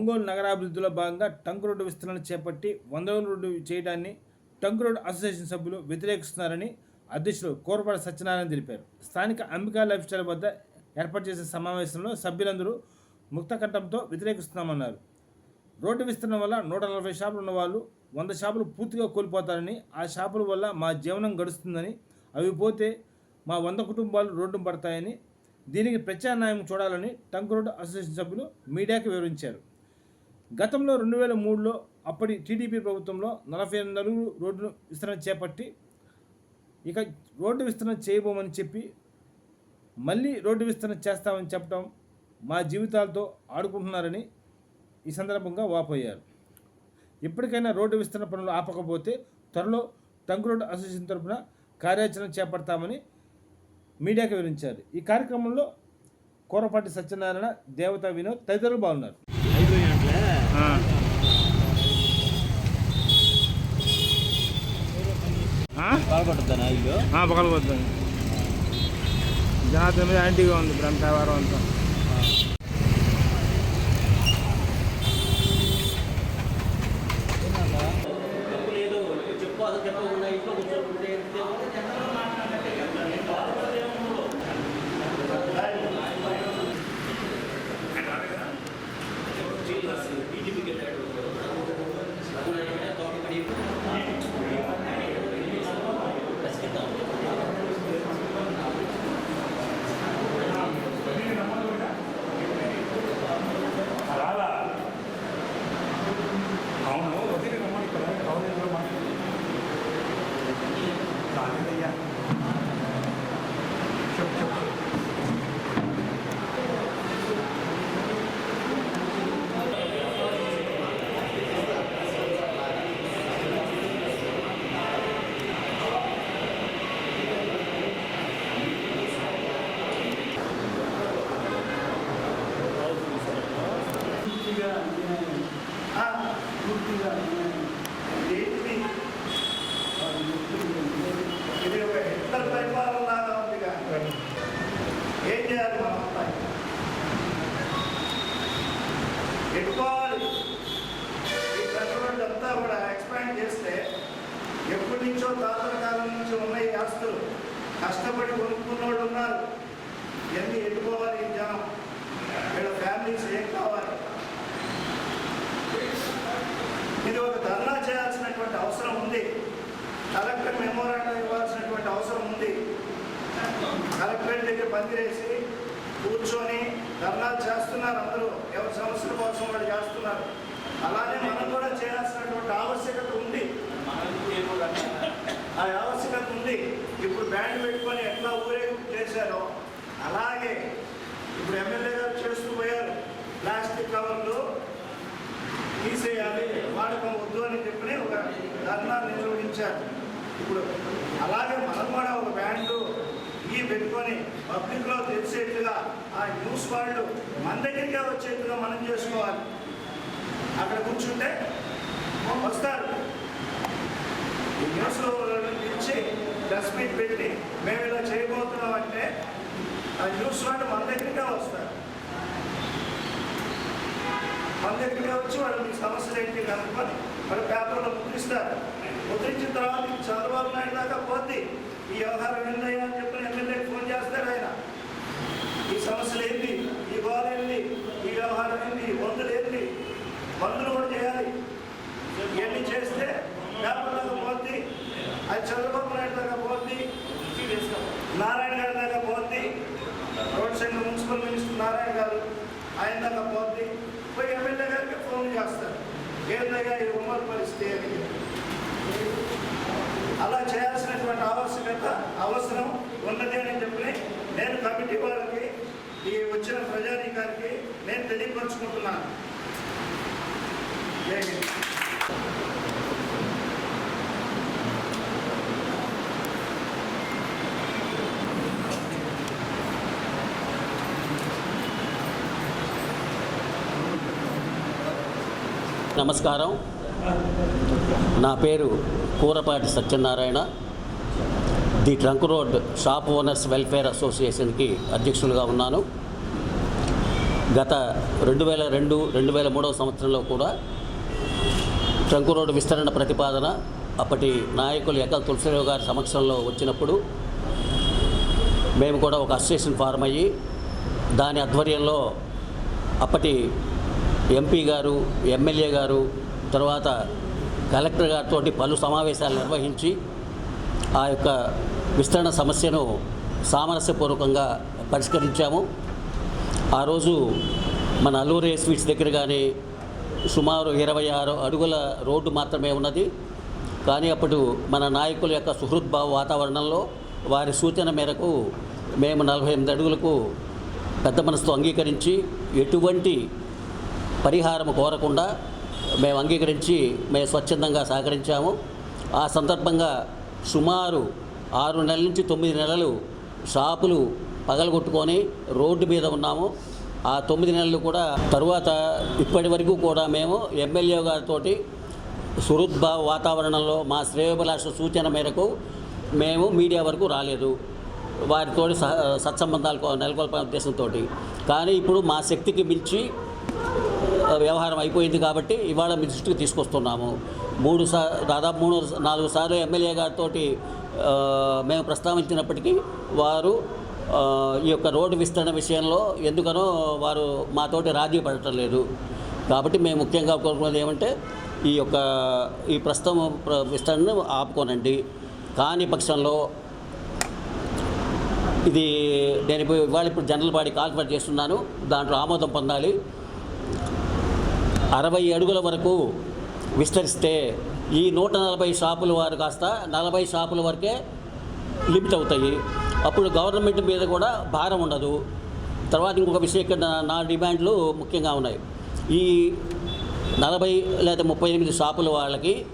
ఒంగోలు నగరాభివృద్ధిలో భాగంగా టంక్ రోడ్డు విస్తరణ చేపట్టి వంద రోడ్డు చేయడాన్ని టంక్ రోడ్డు అసోసియేషన్ సభ్యులు వ్యతిరేకిస్తున్నారని అధ్యక్షులు కోరపాటి సత్యనారాయణ తెలిపారు. స్థానిక అంబికా లైఫ్ స్టైల్ వద్ద ఏర్పాటు చేసిన సమావేశంలో సభ్యులందరూ ముక్తకంఠంతో వ్యతిరేకిస్తున్నామన్నారు. రోడ్డు విస్తరణ వల్ల నూట నలభై షాపులు ఉన్న వాళ్ళు వంద షాపులు పూర్తిగా కోల్పోతారని ఆ షాపుల వల్ల మా జీవనం గడుస్తుందని అవి పోతే మా వంద కుటుంబాలు రోడ్డు పడతాయని దీనికి ప్రత్యామ్నాయం చూడాలని టంక్ రోడ్డు అసోసియేషన్ సభ్యులు మీడియాకు వివరించారు. గతంలో రెండు వేల మూడులో అప్పటి టీడీపీ ప్రభుత్వంలో నలభై నలుగురు రోడ్డు విస్తరణ చేపట్టి ఇక రోడ్డు విస్తరణ చేయబోమని చెప్పి మళ్ళీ రోడ్డు విస్తరణ చేస్తామని చెప్పడం మా జీవితాలతో ఆడుకుంటున్నారని ఈ సందర్భంగా వాపోయారు. ఇప్పటికైనా రోడ్డు విస్తరణ పనులు ఆపకపోతే త్వరలో టంక్ రోడ్డు అసోసియేషన్ తరఫున కార్యాచరణ చేపడతామని మీడియాకు వివరించారు. ఈ కార్యక్రమంలో కోరపాటి సత్యనారాయణ దేవతా వినోద్ తదితరులు బాగున్నారు పగలబోద్దాం జనార్దన్ మీద యాంటీగా ఉంది అంతా. వారం అంతా చెప్పు అది చెప్పకుండా ఇంట్లో కూర్చోకుంటే ఏం చేయాలి మనం అంతా? ఎట్టుకోవాలి ఈ పెట్రోల్ అంతా కూడా ఎక్స్పాండ్ చేస్తే ఎప్పటి నుంచో తాతల కాలం నుంచి ఉన్న ఈ ఆస్తులు కష్టపడి కొనుక్కున్నోడు ఉన్నారు. ఇవన్నీ ఎట్టుకోవాలి ఈ జనం. వీళ్ళ ఫ్యామిలీస్ ఏం కావాలి? ఇది ఒక ధర్నా చేయాల్సినటువంటి అవసరం ఉంది. కలెక్టర్ మెమోరాండం ఇవ్వాల్సినటువంటి అవసరం ఉంది. కలెక్టరేట్ దగ్గర పందిరేసి కూర్చొని ధర్నాలు చేస్తున్నారు అందరూ. ఎవరి సమస్యల కోసం వాళ్ళు చేస్తున్నారు. అలానే మనం కూడా చేయాల్సినటువంటి ఆవశ్యకత ఉంది. ఆ ఆవశ్యకత ఉంది. ఇప్పుడు బ్యాండ్ పెట్టుకొని ఎట్లా ఊరేగింపు చేశారో అలాగే ఇప్పుడు ఎమ్మెల్యే గారు చేస్తూ పోయారు. ప్లాస్టిక్ కవర్లు తీసేయాలి వాడకం వద్దు అని చెప్పి ఒక ధర్నా నిర్వహించారు. ఇప్పుడు అలాగే మనం కూడా ఒక బ్యాండు ఈ పెట్టుకొని పబ్లిక్లో తెలిసేట్టుగా ఆ న్యూస్ వాళ్ళు మన దగ్గరికే వచ్చేట్టుగా మనం చేసుకోవాలి. అక్కడ కూర్చుంటే వస్తారు. ఈ న్యూస్ ఇచ్చి ప్రెస్ మీట్ పెట్టి మేము ఇలా చేయబోతున్నాం అంటే ఆ న్యూస్ వాళ్ళు మన దగ్గరికే వస్తారు. మన దగ్గరికే వచ్చి వాళ్ళు మీ సమస్యలు ఏంటి కనుక్కొని వాళ్ళు పేపర్లో ముద్రిస్తారు. ముద్రించిన తర్వాత చంద్రబాబు నాయుడు దాకా పోద్ది. ఈ వ్యవహారం ఏందయ్యా అని చెప్పి ఎమ్మెల్యేకి ఫోన్ చేస్తాడు ఆయన. ఈ సమస్యలు ఏంటి ఈ గోల ఏంటి ఈ వ్యవహారం ఏంటి మందులు ఏంటి మందులు కూడా చేయాలి. ఇవన్నీ చేస్తే పేపర్ దాకా పోద్ది. అది చంద్రబాబు నాయుడు దాకా పోద్ది. నారాయణ గారి దాకా పోద్ది. Road side municipal minister Narayana garu ఆయన దాకా పోద్ది. పోయి ఎమ్మెల్యే గారికి ఫోన్ చేస్తారు. ఏందయ్యా ఈ ఉమ్మడి పరిస్థితి అని అలా చేయాల్సినటువంటి ఆవశ్యకత అవసరం ఉన్నది అని చెప్పి నేను కమిటీ వారికి ఈ వచ్చిన ప్రజానీకానికి నేను తెలియపరుచుకుంటున్నాను. నమస్కారం. నా పేరు Kurapati Satyanarayana the trunk road shop owners welfare అసోసియేషన్కి అధ్యక్షులుగా ఉన్నాను. గత రెండు వేల రెండు రెండు వేల మూడవ సంవత్సరంలో కూడా ట్రంక్ రోడ్డు విస్తరణ ప్రతిపాదన అప్పటి నాయకులు ఎకల్ తులసిరావు గారి సమక్షంలో వచ్చినప్పుడు మేము కూడా ఒక అసోసియేషన్ ఫారం అయ్యి దాని ఆధ్వర్యంలో అప్పటి ఎంపీ గారు ఎమ్మెల్యే గారు తర్వాత కలెక్టర్ గారితో పలు సమావేశాలు నిర్వహించి ఆ యొక్క విస్తరణ సమస్యను సామరస్యపూర్వకంగా పరిష్కరించాము. ఆ రోజు మన అల్లూరి స్వీట్స్ దగ్గర కానీ సుమారు ఇరవై ఆరు అడుగుల రోడ్డు మాత్రమే ఉన్నది. కానీ అప్పుడు మన నాయకుల యొక్క సుహృద్భావ వాతావరణంలో వారి సూచన మేరకు మేము నలభై ఎనిమిది అడుగులకు పెద్ద మనసుతో అంగీకరించి ఎటువంటి పరిహారం కోరకుండా మేము అంగీకరించి మేము స్వచ్ఛందంగా సహకరించాము. ఆ సందర్భంగా సుమారు ఆరు నెలల నుంచి తొమ్మిది నెలలు షాపులు పగలగొట్టుకొని రోడ్డు మీద ఉన్నాము. ఆ తొమ్మిది నెలలు కూడా తరువాత ఇప్పటి వరకు కూడా మేము ఎమ్మెల్యే గారితో సుహృద్భావ వాతావరణంలో మా శ్రేయోభిలాష సూచన మేరకు మేము మీడియా వరకు రాలేదు. వారితో సహ సత్సంబంధాలు నెలకొల్పే ఉద్దేశంతో కానీ ఇప్పుడు మా శక్తికి మించి వ్యవహారం అయిపోయింది కాబట్టి ఇవాళ మీ దృష్టికి తీసుకొస్తున్నాము. మూడు సా దాదాపు మూడు నాలుగు సార్లు ఎమ్మెల్యే గారితో మేము ప్రస్తావించినప్పటికీ వారు ఈ యొక్క రోడ్డు విస్తరణ విషయంలో ఎందుకనో వారు మాతోటి రాజీ పడటం లేదు. కాబట్టి మేము ముఖ్యంగా కోరుకున్నది ఏమంటే ఈ యొక్క ఈ ప్రస్తుతం విస్తరణను ఆపుకోనండి. కాని పక్షంలో ఇది నేను ఇవాళ ఇప్పుడు జనరల్ బాడీ కాల్ఫర్ చేస్తున్నాను. దాంట్లో ఆమోదం పొందాలి. అరవై అడుగుల వరకు విస్తరిస్తే ఈ నూట నలభై షాపుల వారు కాస్త నలభై షాపుల వరకే లిమిట్ అవుతాయి. అప్పుడు గవర్నమెంట్ మీద కూడా భారం ఉండదు. తర్వాత ఇంకొక విషయం ఇక్కడ నా- నా డిమాండ్లు ముఖ్యంగా ఉన్నాయి. ఈ నలభై లేదా ముప్పై ఎనిమిది షాపుల వాళ్ళకి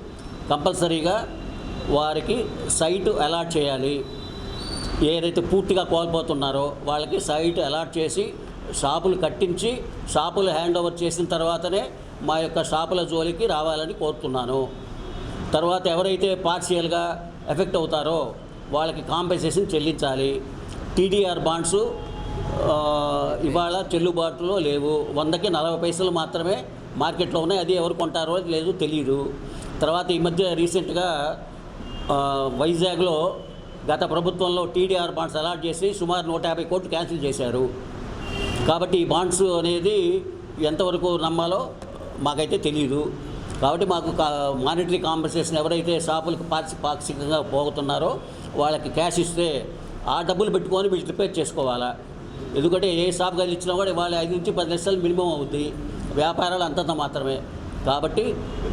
కంపల్సరీగా వారికి సైటు అలాట్ చేయాలి. ఏదైతే పూర్తిగా కోల్పోతున్నారో వాళ్ళకి సైట్ అలాట్ చేసి షాపులు కట్టించి షాపులు హ్యాండ్ ఓవర్ చేసిన తర్వాతనే మా యొక్క షాపుల జోలికి రావాలని కోరుతున్నాను. తర్వాత ఎవరైతే పార్షియల్గా ఎఫెక్ట్ అవుతారో వాళ్ళకి కాంపెన్సేషన్ చెల్లించాలి. టీడీఆర్ బాండ్స్ ఇవాళ చెల్లుబాటులో లేవు. వందకి నలభై పైసలు మాత్రమే మార్కెట్లో ఉన్నాయి. అది ఎవరు కొంటారో లేదు తెలియదు తర్వాత ఈ మధ్య రీసెంట్గా వైజాగ్లో గత ప్రభుత్వంలో టీడీఆర్ బాండ్స్ అలాట్ చేసి సుమారు నూట యాభై కోట్లు క్యాన్సిల్ చేశారు. కాబట్టి ఈ బాండ్స్ అనేది ఎంతవరకు నమ్మాలో మాకైతే తెలియదు కాబట్టి మాకు మానిటరీ కాంపెన్సేషన్ ఎవరైతే షాపులకు పాక్షి పాక్షికంగా పోతున్నారో వాళ్ళకి క్యాష్ ఇస్తే ఆ డబ్బులు పెట్టుకొని వీళ్ళు రిపేర్ చేసుకోవాలా? ఎందుకంటే ఏ షాప్ గారి ఇచ్చినా కూడా వాళ్ళ ఐదు నుంచి పది లక్షలు మినిమం అవుద్ది. వ్యాపారాలు అంతంత మాత్రమే. కాబట్టి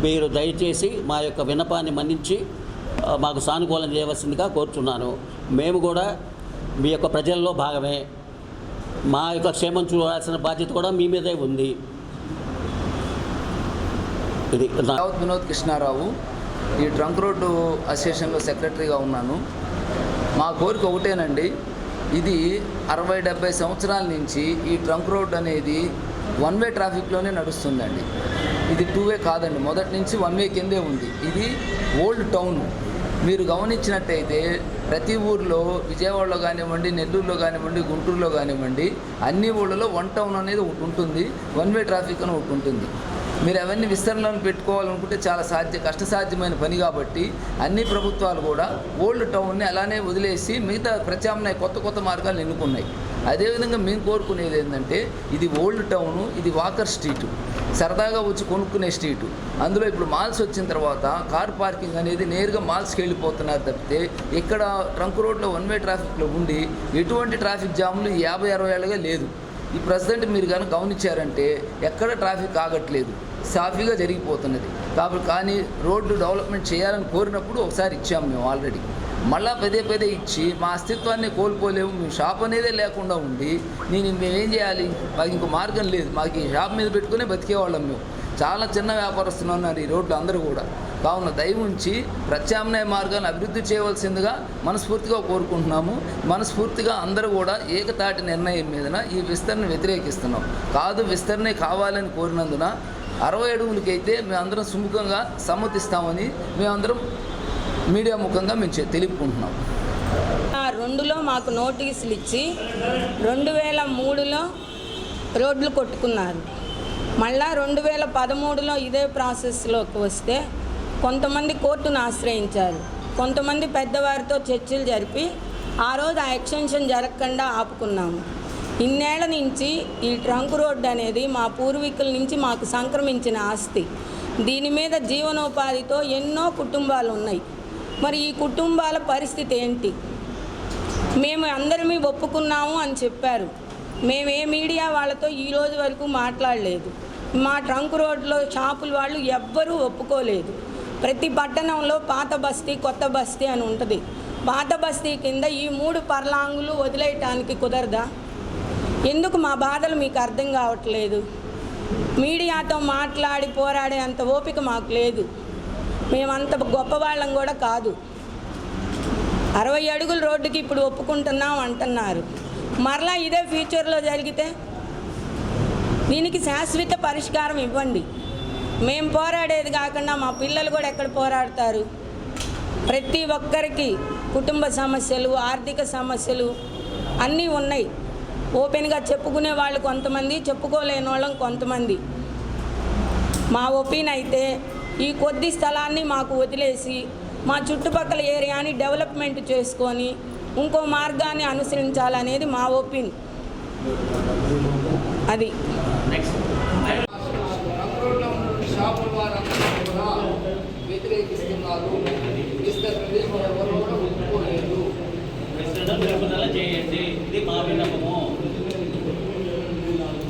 మీరు దయచేసి మా యొక్క విన్నపాన్ని మన్నించి మాకు సానుకూలం చేయవలసిందిగా కోరుచున్నాను. మేము కూడా మీ యొక్క ప్రజల్లో భాగమే. మా యొక్క క్షేమం చూడాల్సిన బాధ్యత కూడా మీ మీదే ఉంది. ఇది రావత్ వినోద్ కృష్ణారావు ఈ ట్రంక్ రోడ్డు అసోసియేషన్లో సెక్రటరీగా ఉన్నాను. మా కోరిక ఒకటేనండి ఇది అరవై డెబ్బై సంవత్సరాల నుంచి ఈ ట్రంక్ రోడ్ అనేది వన్ వే ట్రాఫిక్లోనే నడుస్తుందండి. ఇది టూ వే కాదండి మొదటి నుంచి వన్ వే కిందే ఉంది. ఇది ఓల్డ్ టౌన్. మీరు గమనించినట్టయితే ప్రతి ఊర్లో విజయవాడలో కానివ్వండి నెల్లూరులో కానివ్వండి గుంటూరులో కానివ్వండి అన్ని ఊళ్ళలో వన్ టౌన్ అనేది ఒకటి ఉంటుంది వన్ వే ట్రాఫిక్ అని ఒకటి ఉంటుంది. మీరు అవన్నీ విస్తరణలను పెట్టుకోవాలనుకుంటే చాలా సాధ్య కష్టసాధ్యమైన పని కాబట్టి అన్ని ప్రభుత్వాలు కూడా ఓల్డ్ టౌన్ని అలానే వదిలేసి మిగతా ప్రత్యామ్నాయ కొత్త కొత్త మార్గాలు ఎన్నుకున్నాయి. అదేవిధంగా మేము కోరుకునేది ఏంటంటే ఇది ఓల్డ్ టౌను ఇది వాకర్ స్ట్రీటు సరదాగా వచ్చి కొనుక్కునే స్ట్రీటు అందులో ఇప్పుడు మాల్స్ వచ్చిన తర్వాత కార్ పార్కింగ్ అనేది నేరుగా మాల్స్కి వెళ్ళిపోతున్నారు తప్పితే ఇక్కడ ట్రంక్ రోడ్లో వన్ వే ట్రాఫిక్లో ఉండి ఎటువంటి ట్రాఫిక్ జాములు యాభై అరవై ఏళ్ళగా లేదు. ఈ ప్రజెంట్ మీరు కనుక గమనించారంటే ఎక్కడ ట్రాఫిక్ ఆగట్లేదు. సాఫీగా జరిగిపోతున్నది. కాబట్టి కానీ రోడ్డు డెవలప్మెంట్ చేయాలని కోరినప్పుడు ఒకసారి ఇచ్చాము మేము ఆల్రెడీ. మళ్ళా పదే పదే ఇచ్చి మా అస్తిత్వాన్ని కోల్పోలేము. మేము షాప్ అనేదే లేకుండా ఉండి నేను మేమేం చేయాలి? మాకు ఇంకో మార్గం లేదు. మాకు ఈ షాప్ మీద పెట్టుకునే బతికేవాళ్ళం మేము. చాలా చిన్న వ్యాపారస్తులు ఉన్నారు ఈ రోడ్లు అందరూ కూడా. కావున దయ ఉంచి ప్రత్యామ్నాయ మార్గాన్ని అభివృద్ధి చేయవలసిందిగా మనస్ఫూర్తిగా కోరుకుంటున్నాము. మనస్ఫూర్తిగా అందరూ కూడా ఏకతాటి నిర్ణయం మీదన ఈ విస్తరణ వ్యతిరేకిస్తున్నాం. కాదు విస్తరణే కావాలని కోరినందున అరవై అడుగులకైతే మేమందరం సుముఖంగా సమ్మతిస్తామని మేమందరం మీడియా ముఖంగా మేము తెలుపుకుంటున్నాం. ఆ రెండులో మాకు నోటీసులు ఇచ్చి రెండు వేల మూడులో రోడ్లు కొట్టుకున్నారు. మళ్ళా రెండు వేల పదమూడులో ఇదే ప్రాసెస్లోకి వస్తే కొంతమంది కోర్టును ఆశ్రయించారు. కొంతమంది పెద్దవారితో చర్చలు జరిపి ఆ రోజు ఆ ఎక్స్టెన్షన్ జరగకుండా ఆపుకున్నాము. ఇన్నేళ్ళ నుంచి ఈ ట్రంక్ రోడ్డు అనేది మా పూర్వీకుల నుంచి మాకు సంక్రమించిన ఆస్తి. దీని మీద జీవనోపాధితో ఎన్నో కుటుంబాలు ఉన్నాయి. మరి ఈ కుటుంబాల పరిస్థితి ఏంటి? మేము అందరమీ ఒప్పుకున్నాము అని చెప్పారు. మేము ఏ మీడియా వాళ్ళతో ఈ రోజు వరకు మాట్లాడలేదు. మా ట్రంక్ రోడ్లో షాపుల వాళ్ళు ఎవ్వరూ ఒప్పుకోలేదు. ప్రతి పట్టణంలో పాత బస్తీ కొత్త బస్తీ అని ఉంటుంది. పాత బస్తీ కింద ఈ మూడు పర్లాంగులు వదిలేయటానికి కుదరదా? ఎందుకు మా బాధలు మీకు అర్థం కావట్లేదు? మీడియాతో మాట్లాడి పోరాడే అంత ఓపిక మాకు లేదు. మేమంత గొప్పవాళ్ళం కూడా కాదు. అరవై అడుగుల రోడ్డుకి ఇప్పుడు ఒప్పుకుంటున్నాం అంటున్నారు. మరలా ఇదే ఫ్యూచర్లో జరిగితే దీనికి శాశ్వత పరిష్కారం ఇవ్వండి. మేము పోరాడేది కాకుండా మా పిల్లలు కూడా ఎక్కడ పోరాడతారు? ప్రతి ఒక్కరికి కుటుంబ సమస్యలు ఆర్థిక సమస్యలు అన్నీ ఉన్నాయి. ఓపెన్గా చెప్పుకునే వాళ్ళు కొంతమంది చెప్పుకోలేని వాళ్ళం కొంతమంది. మా ఒపీన్ అయితే ఈ కొద్ది స్థలాన్ని మాకు వదిలేసి మా చుట్టుపక్కల ఏరియాని డెవలప్మెంట్ చేసుకొని ఇంకో మార్గాన్ని అనుసరించాలనేది మా ఒపీన్ అది. వ్యతిరేకిస్తున్నారు చేయండి. ఇది మా విన్నపము.